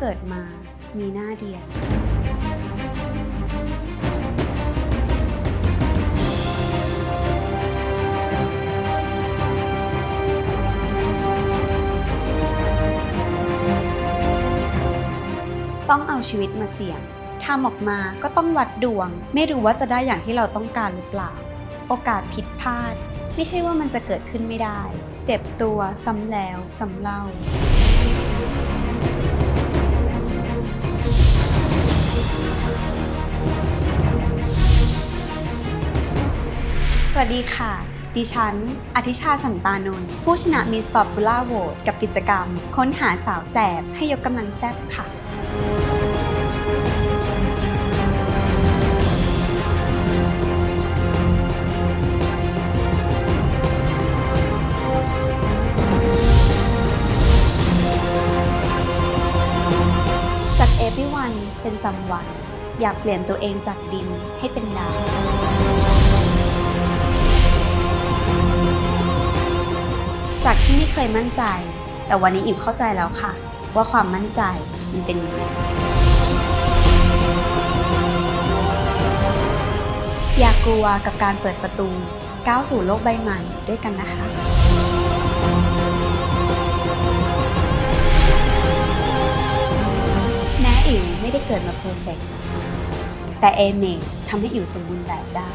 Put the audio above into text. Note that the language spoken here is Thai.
เกิดมามีหน้าเดียวต้องเอาชีวิตมาเสี่ยงทำออกมาก็ต้องวัดดวง ไม่รู้ว่าจะได้อย่างที่เราต้องการหรือเปล่า โอกาสผิดพลาด ไม่ใช่ว่ามันจะเกิดขึ้นไม่ได้ เจ็บตัวซ้ำแล้วซ้ำเล่า สวัสดีค่ะ ดิฉัน อธิชาสันตานนท์ผู้ชนะมิส s อ p ปูล่าโหวตกับกิจกรรม ค้นหาสาวแสบให้ยกกำลังแซบค่ะ จาก everyone เป็น someone อยากเปลี่ยนตัวเองจากดินให้เป็นดาว จากที่ไม่เคยมั่นใจ แต่วันนี้อิ๋วเข้าใจแล้วค่ะ ว่าความมั่นใจมันเป็นยังไงอย่ากลัวกับการเปิดประตูก้าวสู่โลกใบใหม่ด้วยกันนะคะแม้อิ๋วไม่ได้เกิดมาเพอร์เฟกแต่เอเมททำให้อิ๋วสมบูรณ์แบบได้